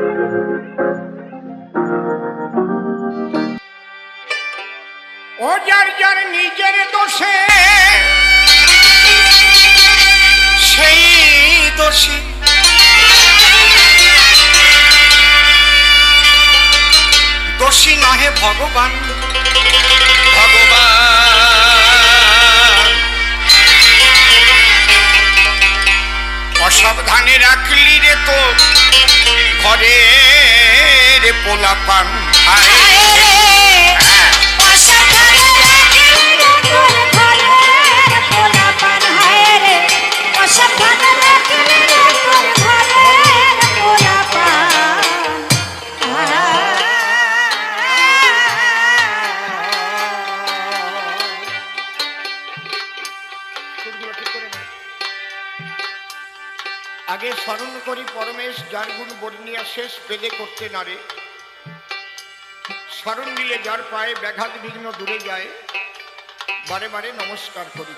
ও যার যার নিজের দোষে সেই দোষী। দোষী নহে ভগবান অসাবধানে রাখলি রে তো। ঘরে পোলাপান। হায় বর্ণিয়া শেষ বেদে করতে নারে স্মরণ নিলে যার পায়ে ব্যাঘাত বিঘ্ন দূরে যায়, বারে বারে নমস্কার করি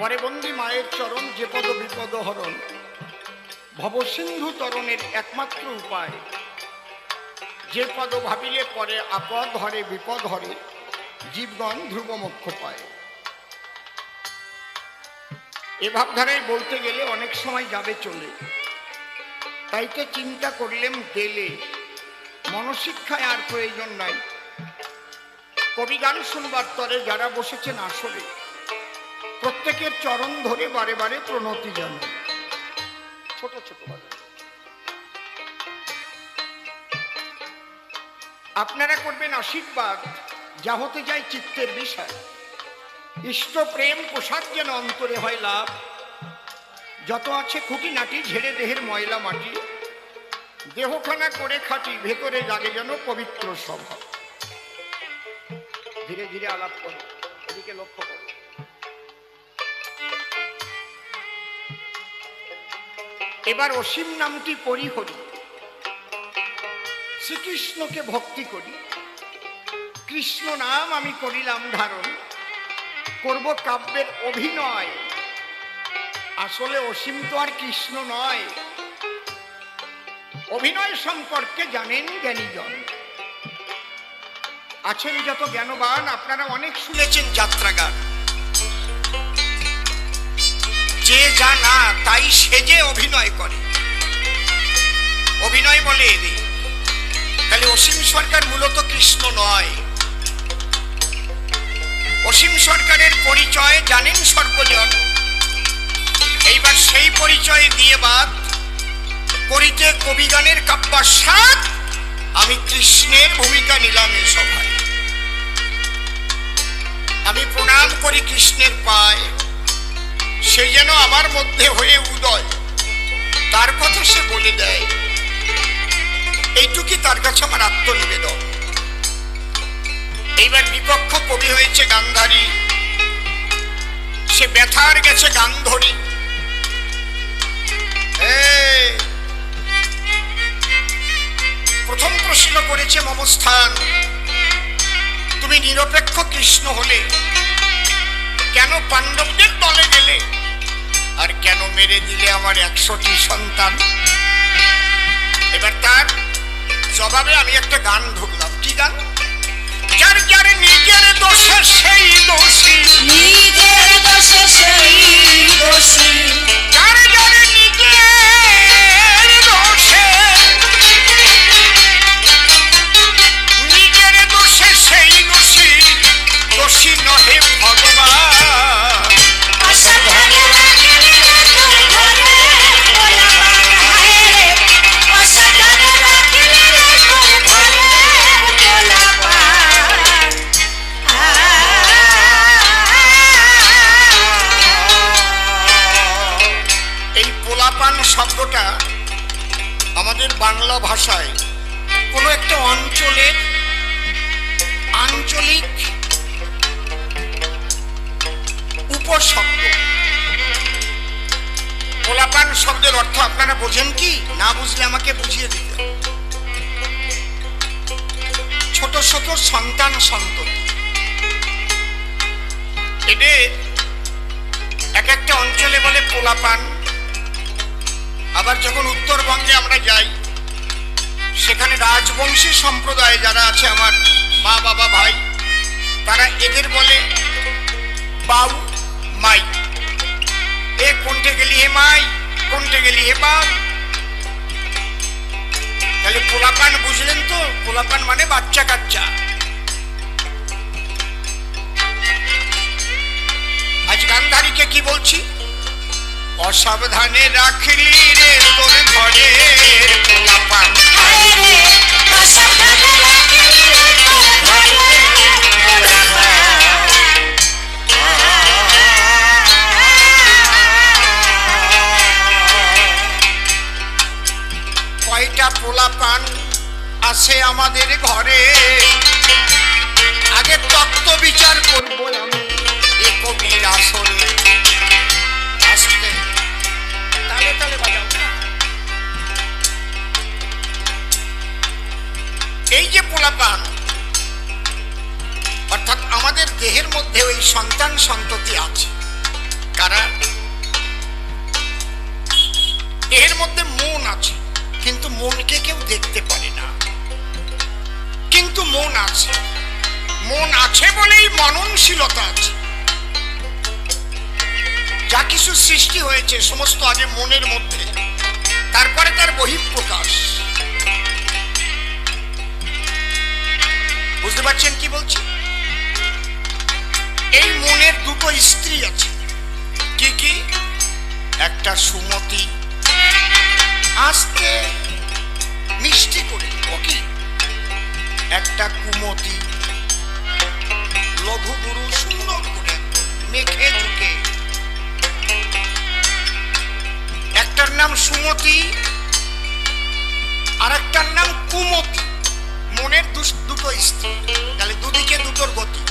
পরে বন্দি মায়ের চরণ, যে পদ বিপদ হরণ ভবসিন্ধু তরণের একমাত্র উপায়। যে পদ ভাবিলে পরে আপদ হরে, বিপদ হরে, জীবগণ ধ্রুব মোক্ষ পায়। এ ভাবধারায় বলতে গেলে অনেক সময় যাবে চলে। তাইতে চিন্তা করলেম গেলে। মনশিক্ষায় আর প্রয়োজন নাই। কবি গান শুনবার তরে যারা বসেছেন আসলে প্রত্যেকের চরণ ধরে বারে বারে প্রণতি জানে। ছোট ছোট আপনারা করবেন আশীর্বাদ, যা হতে যায় চিত্তের বিষয়। ইষ্ট প্রেম পোশাক যেন অন্তরে হয় লাভ। যত আছে খুঁটি নাটি, ঝেড়ে দেহের ময়লা মাটি। দেহখানা করে খাটি, ভেতরে জাগে যেন পবিত্র স্বভাব। ধীরে ধীরে আলাপ করো, এদিকে লক্ষ্য করো। এবার অসীম নামটি পরিহরি। শ্রীকৃষ্ণকে ভক্তি করি। কৃষ্ণ নাম আমি করিলাম ধারণ। করব কাব্যের অভিনয়। আসলে অসীম তো আর কৃষ্ণ নয়। অভিনয় সম্পর্কে জানেন জ্ঞানীজন। আছেন যত জ্ঞানবান, আপনারা অনেক শুনেছেন যাত্রা গান যে যা না, তাই সেজে অভিনয় করে। অভিনয় বলে এদের। তাহলে অসীম সরকার মূলত কৃষ্ণ নয়। অসীম সরকারের পরিচয় জানেন সর্বজন। এইবার সেই পরিচয় দিয়ে বাদ করিতে কবিগানের কাব্যাস্বাদ আমি কৃষ্ণের ভূমিকা নিলাম এ সভায়। আমি প্রণাম করি কৃষ্ণের পায়, সে যেন আমার মধ্যে হয়ে উদয়, তার কথা সে বলে দেয়। এইটুকি তার কাছে আমার আত্মনিবেদন। এইবার বিপক্ষ কবি হয়েছে গান্ধারী সে ব্যথার গেছে গান্ধরী। প্রথম প্রশ্ন করেছে মমস্থান, তুমি নিরপেক্ষ কৃষ্ণ হলে কেন পাণ্ডবদের দলে গেলে? আর কেন মেরে দিলে আমার একশোটি সন্তান? এবার তার জবাবে আমি একটা গান ঢুকলাম। কি গান? যার নিজের দোষে সেই দোষী। নিজের দোষে সেই দোষী। ছোট সন্তান সন্ততি। এদের এক একটা অঞ্চলে বলে পোলাপান। আবার আবার যখন উত্তরবঙ্গে আমরা যাই, সেখানে রাজবংশী সম্প্রদায়ে যারা আছে আমার মা, বাবা, ভাই, তারা এদের বলে বাউ, মাই। এ কোনটে গেলি হে মাই, কোনটে গেলি হে বাউ? তাহলে পোলাপান বুঝলেন তো? পোলাপান মানে বাচ্চা কাচ্চা। আজ গান্ধারীকে কি বলছি? অসাবধানে রাখলি রে তোর ঘরে। মনকে কেউ দেখতে পারে না। কিন্তু মন আছে। মন আছে বলেই মননশীলতা আছে। যা কিছু সৃষ্টি হয়েছে সমস্ত আগে মনের মধ্যে। তারপরে তার বহিঃপ্রকাশ। বুঝতে পারছেন কি বলছি? এই মনের দুটো স্ত্রী আছে। কি কি? একটা সুমতি, আস্তে মিষ্টি করে, ও কি? একটা কুমতি। লঘু গুরু সুন্দর করে মেখে ঝুঁকে একটার নাম সুমতি আর একটার নাম কুমতি। মনের দুটো স্ত্রী, তাহলে দুদিকে দুটোর গতি।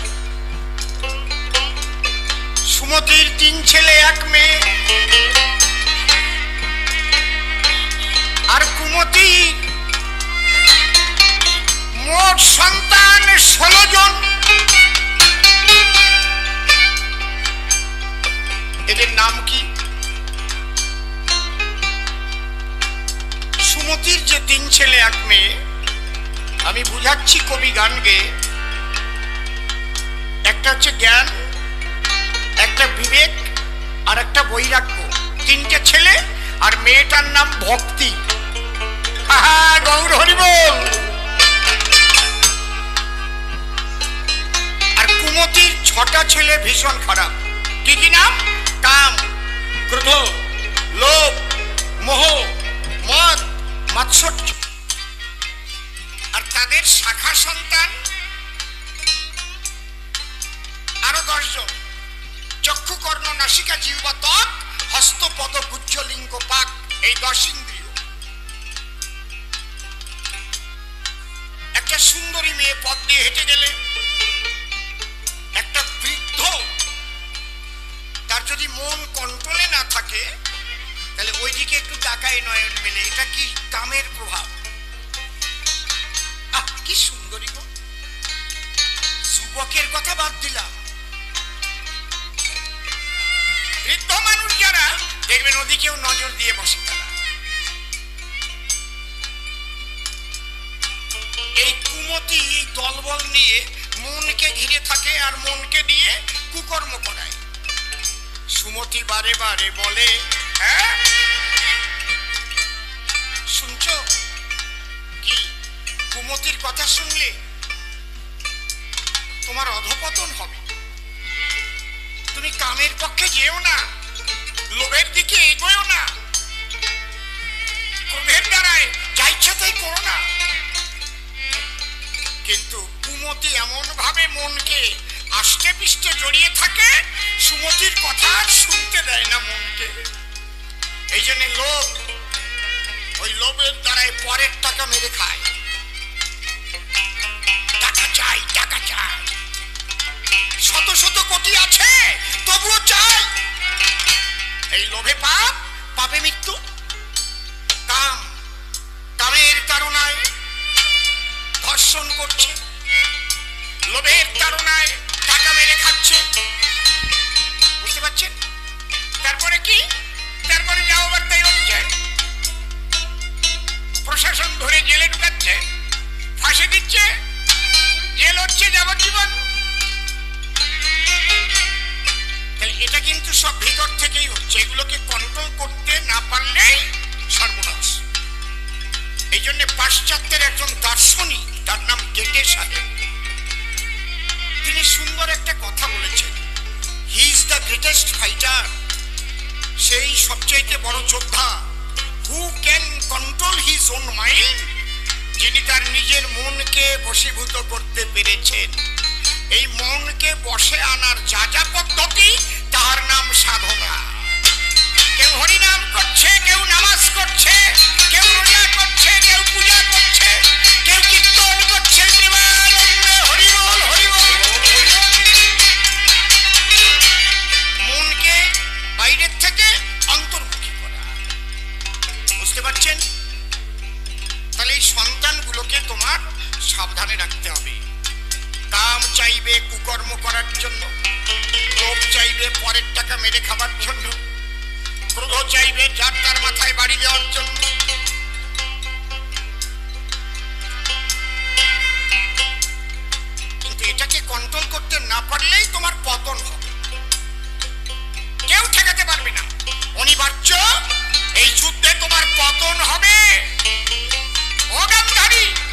সুমতির তিন ছেলে, এক মেয়ে। আর কুমতি মোট সন্তান ষোলো জন। এদের নাম কি? সুমতির যে তিন ছেলে, এক মেয়ে, আমি বুঝাচ্ছি কবি গান গেয়ে একটা হচ্ছে জ্ঞান, একটা বিবেক, আর একটা বৈরাগ্য। তিনটে ছেলে, আর মেয়েটার নাম ভক্তি। গৌর হরিবল ছটা ছেলে ভীষণ খারাপ। কি কি নাম? কাম, ক্রোধ, লোভ, মোহ, মদ, মাৎসর্য। আর তাদের শাখা সন্তান? আরও দশজন। চক্ষু কর্ণ নাসিকা জিহ্বা ত্বক হস্ত, পদ গুজ্জলিঙ্গ পাক, এই দশ ইন্দ্রিয়। একটা সুন্দরী মেয়ে পথ দিয়ে হেঁটে গেলে যদি মন কন্ট্রোলে না থাকে, তাহলে ওইদিকে একটু তাকায় নয়ন মেলে। এটা কি কামের প্রভাব? আহ, কি সুন্দরী গো। যুবকের কথা বাদ দিলাম। বৃদ্ধ মানুষ যারা, দেখবেন ওদিকেও নজর দিয়ে বসে এই কুমতি, এই দলবল নিয়ে মনকে ঘিরে থাকে আর মনকে দিয়ে কুকর্ম করায়। সুমতি বারে বারে বলে হ্যাঁ? শুনছো? কি? কুমতির কথা শুনলে তোমার অধপতন হবে। তুমি কামের পক্ষে যেও না, লোভের দিকে এগোয় না, ক্রোধের দ্বারায় যা ইচ্ছা তাই করো না। কিন্তু কুমতি এমন ভাবে মনকে আষ্টে পিষ্টে জড়িয়ে থাকে, সুমতির কথা শুনতে দেয় না মনকে। এই জন্য লোভ, ওই লোভের দ্বারাই পরের টাকা মেরে খায়। টাকা চাই টাকা চাই। শত শত কোটি আছে, তবুও চাই। এই লোভে পাপ, পাপে মৃত্যু। কাম, কামের তাড়নায় ধর্ষণ করছে। লোভের টাকা মেরে খাচ্ছে। বুঝতে পারছেন? তারপরে কি? তারপরে যাও হচ্ছে প্রশাসন ধরে জেলে ঢুকাচ্ছে, ফাঁসি দিচ্ছে, জেল হচ্ছে যাবজ্জীবন। এটা কিন্তু সব ভিতর থেকেই হচ্ছে। এগুলোকে কন্ট্রোল করতে না পারলেই সর্বনাশ। এই জন্য পাশ্চাত্যের একজন দার্শনিক, তার নাম গেটে সাহেব সুন্দর একটা কথা বলেছেন। He is the greatest fighter সেই সবচাইতে বড় যোদ্ধা। Who can control his own mind যিনি তার নিজের মনকে বশীভূত করতে পেরেছেন। এই মনকে বসে আনার যা যা পদ্ধতি, তার নাম সাধনা। কেউ হরিনাম করছে, কেউ নামাজ করছে। সাবধানে রাখতে হবে। কাম চাইবে কুকর্ম করার জন্য, লোভ চাইবে পরের টাকা মেরে খাবার জন্য, ক্রোধ চাইবে যার তার মাথায় বাড়ি দেওয়ার জন্য। কিন্তু এটাকে কন্ট্রোল করতে না পারলেই তোমার পতন হবে। কেউ ঠেকাতে পারবে না। অনিবার্য, এই যুদ্ধে তোমার পতন হবে। অগামধারী যার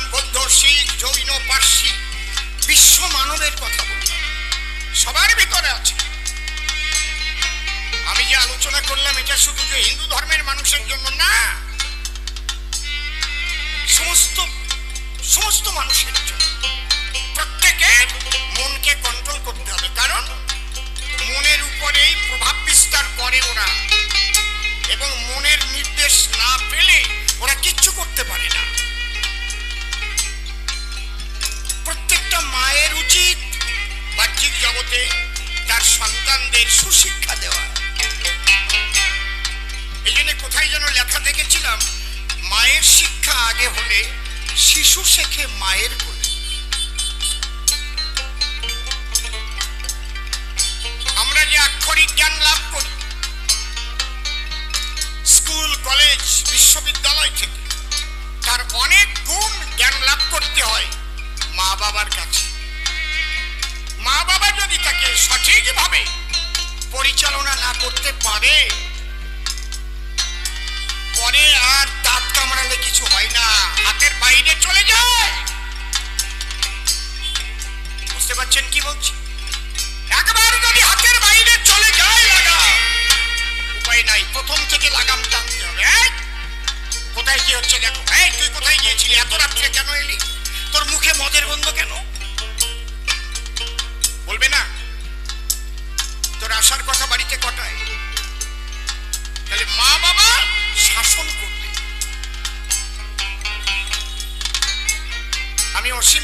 খ্রিস্টান বৌদ্ধ শিখ জৈন পার্সি, বিশ্ব মানবের কথা বললাম সবার ভিতরে আছে। আমি যে আলোচনা করলাম, এটা শুধু যে হিন্দু ধর্মের মানুষের জন্য না, সমস্ত সমস্ত মানুষের জন্য। প্রত্যেকের মনকে কন্ট্রোল করতে হবে, কারণ মনের উপরেই প্রভাব বিস্তার করে ওরা। এবং মনের নির্দেশ না পেলে ওরা কিচ্ছু করতে পারে না। বাহ্যিক তার সন্তানদের সুশিক্ষা দেওয়া। এই জন্য কোথায় যেন লেখা দেখেছিলাম, মায়ের শিক্ষা আগে হলে শিশু শেখে মায়ের কোলে। আমরা যে আক্ষরিক জ্ঞান লাভ করি, স্কুল, কলেজ, বিশ্ববিদ্যালয় থেকে, তার অনেক গুণ জ্ঞান লাভ করতে হয় মা বাবার কাছে। মা বাবা যদি তাকে সঠিকভাবে পরিচালনা না করতে পারে, পরে আর দাঁত কামড়ালে কিছু হয় না, হাতের বাইরে চলে যায়। বুঝতে পারছেন কি বলছি?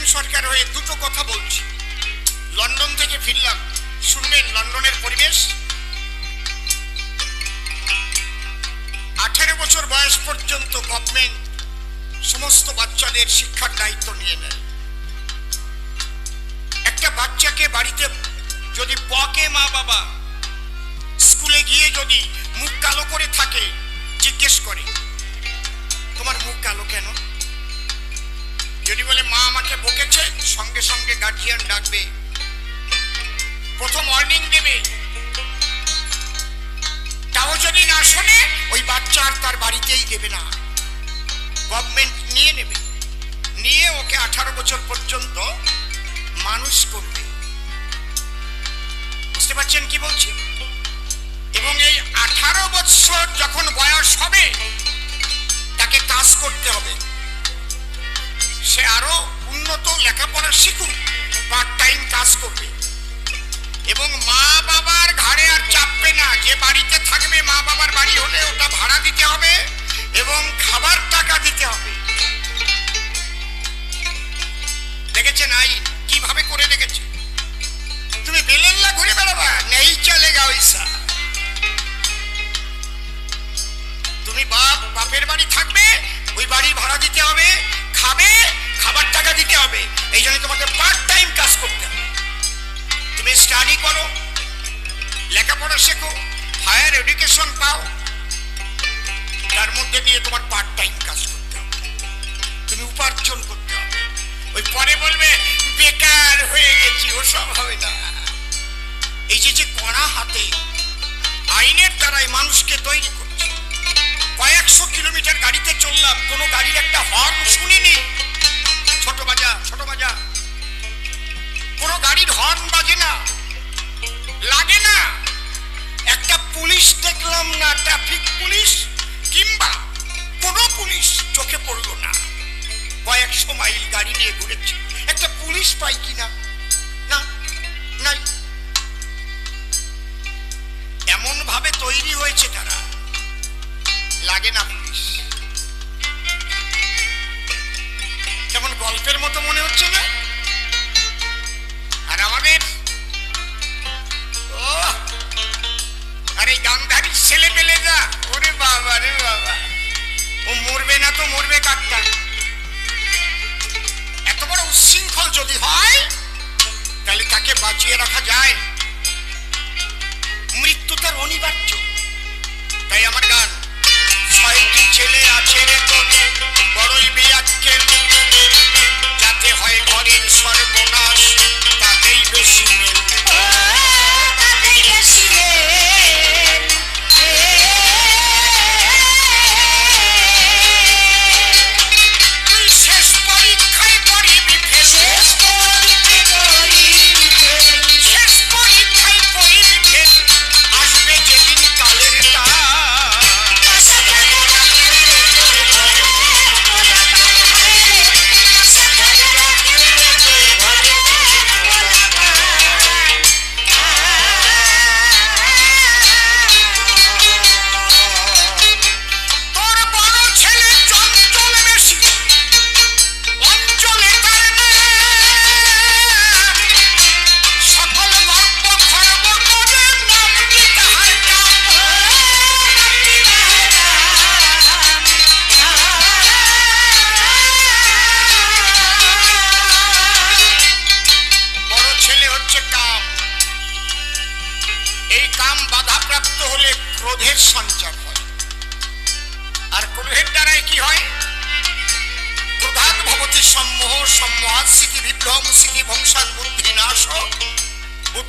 আমি সরকার হয়ে দুটো কথা বলছি। লন্ডন থেকে ফিরলাম। শুনবেন লন্ডনের পরিবেশ? আঠেরো বছর বয়স পর্যন্ত গভর্নমেন্ট সমস্ত বাচ্চাদের শিক্ষার দায়িত্ব নিয়ে নেয়। একটা বাচ্চাকে বাড়িতে যদি বকে মা বাবা, স্কুলে গিয়ে যদি মুখ কালো করে থাকে, জিজ্ঞেস করে, তোমার মুখ কালো কেন? যদি বলে মা আমাকে বকেছে, সঙ্গে সঙ্গে গার্জিয়ান ডাকবে। প্রথম ওয়ার্নিং দেবে। তাও যদি না শোনে, ওই বাচ্চা আর তার বাড়িতেই দেবে না। গভর্নমেন্ট নিয়ে নেবে। নিয়ে ওকে আঠারো বছর পর্যন্ত মানুষ করবে। বুঝতে পারছেন কি বলছি? এবং এই আঠারো বছর যখন বয়স হবে, তাকে কাজ করতে হবে। সে আরও উন্নত লেখাপড়া শিখুক পার্ট টাইম কাজ করবে। এবং মা বাবার ঘাড়ে আর চাপবে না, যে বাড়িতে থাকবে, মা বাবার বাড়ি হলে ওটা ভাড়া দিতে হবে এবং খাবার টাকা দিতে হবে। দেখেছেন আইন কীভাবে করে রেখেছে তুমি বেলেল্লা ঘুরে বেড়াবা? নেই চলে গা ওইসা তুমি বাপ, বাপের বাড়ি থাকবে, ওই বাড়ি ভাড়া দিতে হবে খাবে, খাবার টাকা দিতে হবে। এই জন্য তোমাকে পার্ট টাইম কাজ করতে হবে। তুমি স্টাডি করো, লেখাপড়া শেখো হায়ার এডুকেশন পাও। তার মধ্যে দিয়ে তোমার পার্ট টাইম কাজ করতে হবে। তুমি উপার্জন করতে হবে। ওই পরে বলবে, বেকার হয়ে গেছি, ওসব হবে না। এই যে যে কড়া হাতে, আইনের দ্বারাই মানুষকে তৈরি করছে কয়েকশো কিলোমিটার গাড়িতে চললাম। কোনো গাড়ির একটা হর্ন শুনিনি। ছোট বাজা ছোট বাজা। কোনো গাড়ির হর্ন বাজে না। লাগে না। একটা পুলিশ দেখলাম না ট্রাফিক পুলিশ কিংবা কোনো পুলিশ চোখে পড়ল না। কয়েকশো মাইল গাড়ি নিয়ে ঘুরেছি। একটা পুলিশ পাই কিনা? না, নাই। এমন ভাবে তৈরি হয়েছে তারা। লাগে না পুলিশ। কেমন গল্পের মতো মনে হচ্ছে না? আর আমাদের আরে গান্ধারী ছেলে পেলে যা। ওরে বাবা, রে বাবা। ও মরবে না তো মরবে কাকটা এত বড় উচ্ছৃঙ্খল যদি হয়, তাহলে তাকে বাঁচিয়ে রাখা যায়। মৃত্যু তার অনিবার্য। তাই আমার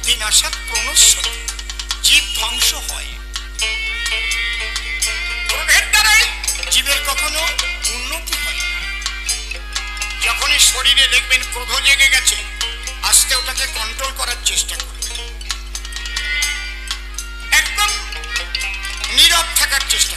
বুদ্ধি নাশাৎ জীব ধ্বংস হয়। ক্রোধের দ্বারাই জীবের কখনো উন্নতি হয় না। যখনই শরীরে দেখবেন ক্রোধ জেগে গেছে, আস্তে ওটাকে কন্ট্রোল করার চেষ্টা করবে একদম নীরব থাকার চেষ্টা